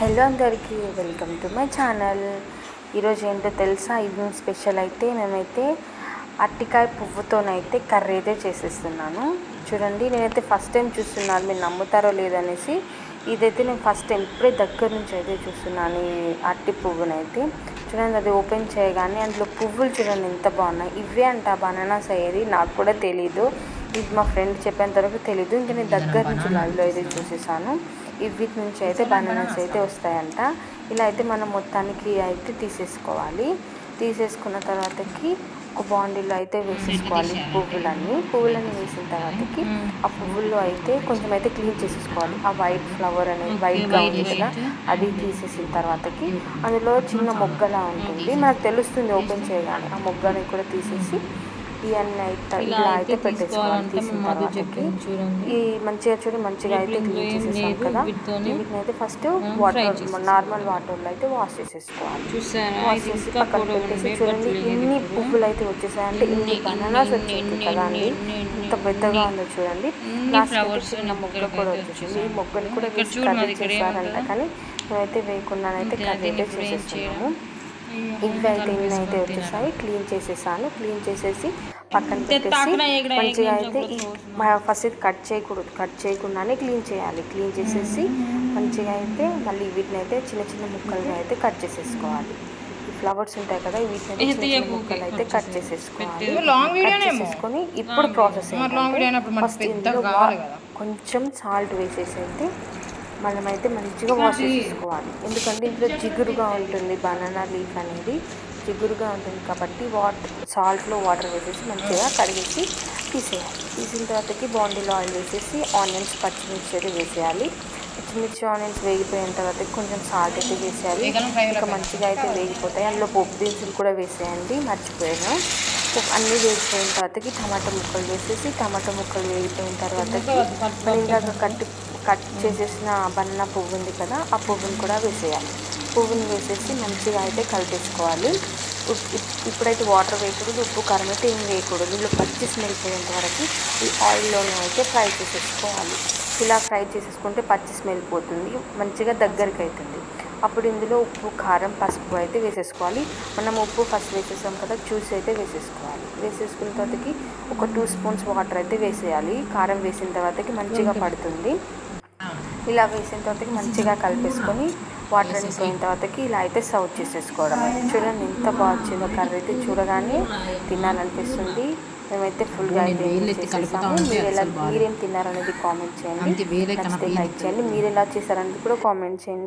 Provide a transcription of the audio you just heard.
Hello అందరికీ welcome to my channel. ఈరోజు ఏంటో తెలుసా? ఈవినింగ్ స్పెషల్ అయితే మేమైతే అట్టికాయ పువ్వుతోనైతే కర్రీ అయితే చేసేస్తున్నాను. చూడండి నేనైతే ఫస్ట్ టైం చూస్తున్నాను. మీరు నమ్ముతారో లేదనేసి ఇదైతే నేను ఫస్ట్ టైం ఇప్పుడే దగ్గర నుంచి అయితే చూస్తున్నాను ఈ అట్టి పువ్వునైతే. చూడండి అది ఓపెన్ చేయగానే అందులో పువ్వులు చూడండి ఎంత బాగున్నాయి. ఇవే అంట బనానాస్ అయ్యేది నాకు కూడా తెలీదు. ఇది మా ఫ్రెండ్ చెప్పేంత వరకు తెలీదు. ఇంకా నేను దగ్గర నుంచి లైవ్లో అయితే చూసేసాను. వీటి నుంచి అయితే బనానాస్ అయితే వస్తాయంట. ఇలా అయితే మనం మొత్తానికి అయితే తీసేసుకోవాలి. తీసేసుకున్న తర్వాతకి ఒక బాండీలో అయితే వేసేసుకోవాలి పువ్వులన్నీ. పువ్వులన్నీ వేసిన తర్వాతకి ఆ పువ్వుల్లో అయితే కొంచెం అయితే క్లీన్ చేసేసుకోవాలి. ఆ వైట్ ఫ్లవర్ అనేది వైట్గా ఉంది కదా అది తీసేసిన తర్వాతకి అందులో చిన్న మొగ్గలా ఉంటుంది. మనకు తెలుస్తుంది ఓపెన్ చేయగానే. ఆ మొగ్గని కూడా తీసేసి ఇవన్నీ అయితే ఇలా అయితే పెట్టేసుకోవాలి ఈ మంచిగా చూడి మంచిగా అయితే క్లీన్ చేసేసాం కదా. వీటిని అయితే ఫస్ట్ వాటర్ నార్మల్ వాటర్లో అయితే వాష్ చేసేసుకోవాలి. వాష్ చేసి పక్కన పెట్టేసి చూడండి ఇన్ని పువ్వులు అయితే వచ్చేసాయంటే ఇన్ని బనానాస్ వచ్చింది కదా అండి. ఇంత పెద్దగా ఉందో చూడండి. చిన్న కూడా వచ్చేసింది ఈ కూడా ఇక్కడ చేశారంట కానీ మేమైతే కర్రీ అయితే చేసేస్తున్నాము ఇవి అయితే ఇన్ని అయితే వచ్చేసాయి? క్లీన్ చేసేసాను. క్లీన్ చేసేసి పక్కన పెట్టేసి మంచిగా అయితే ఈ ఫస్ట్ ఇది కట్ చేయకూడదు. కట్ చేయకుండానే క్లీన్ చేయాలి. క్లీన్ చేసేసి మంచిగా అయితే మళ్ళీ వీటిని అయితే చిన్న చిన్న ముక్కలుగా అయితే కట్ చేసేసుకోవాలి. ఈ ఫ్లవర్స్ ఉంటాయి కదా వీటిని అయితే చిన్న చిన్న ముక్కలు అయితే కట్ చేసేసుకోవాలి. కట్ చేసేసుకొని ఇప్పుడు ప్రాసెస్ ఫస్ట్ ఇందులో కొంచెం సాల్ట్ వేసేసి అయితే మనమైతే మంచిగా వాష్ చేసేసుకోవాలి ఎందుకంటే ఇందులో జిగురుగా ఉంటుంది బనానా లీఫ్ అనేది జిగురుగా ఉంటుంది కాబట్టి వాటర్ సాల్ట్లో వాటర్ వేసేసి మంచిగా కడిగేసి తీసేయాలి. తీసిన తర్వాతకి బాండీలో ఆయిల్ వేసేసి ఆనియన్స్ పచ్చిమిర్చి అయితే వేసేయాలి. పచ్చిమిర్చి ఆనియన్స్ వేగిపోయిన తర్వాత కొంచెం సాల్ట్ అయితే వేసేయాలి. ఇంకా మంచిగా అయితే వేగిపోతాయి. అందులో పోపు దినుసులు కూడా వేసేయండి. మర్చిపోయాను. అన్నీ వేగిపోయిన తర్వాతకి టమాటా ముక్కలు వేసేసి టమాటా ముక్కలు వేగిపోయిన తర్వాతకి మనం ఇందాక కట్టి కట్ చేసేసిన బనానా పువ్వు ఉంది కదా ఆ పువ్వుని కూడా వేసేయాలి. పువ్వుని వేసేసి మంచిగా అయితే కలిపేసుకోవాలి. ఇప్పుడైతే వాటర్ వేయకూడదు ఉప్పు కారం అయితే ఏం వేయకూడదు. ఇందులో పచ్చి స్మెల్ పోయేంత వరకు ఈ ఆయిల్లోనే అయితే ఫ్రై చేసేసుకోవాలి. ఇలా ఫ్రై చేసేసుకుంటే పచ్చి స్మెల్ పోతుంది మంచిగా దగ్గరికి అవుతుంది. అప్పుడు ఇందులో ఉప్పు కారం పసుపు అయితే వేసేసుకోవాలి. మనం ఉప్పు ఫస్ట్ వేసేసాం కదా చూసి అయితే వేసేసుకోవాలి. వేసేసుకున్న తర్వాతకి ఒక టూ స్పూన్స్ వాటర్ అయితే వేసేయాలి. కారం వేసిన తర్వాతకి మంచిగా పడుతుంది. ఇలా వేసిన తర్వాతకి మంచిగా కలిపేసుకొని వాటర్ అని పోయిన తర్వాతకి ఇలా అయితే సర్వ్ చేసేసుకోవడం చూడండి ఎంత బాగా వచ్చిందో కర్రీ అయితే చూడగానే తినాలనిపిస్తుంది. మేమైతే ఫుల్గా చేసేసాము మీరు ఎలా మీరేం తిన్నారనేది కామెంట్ చేయండి. లైక్ చేయండి. మీరు ఎలా చేశారనేది కూడా కామెంట్ చేయండి.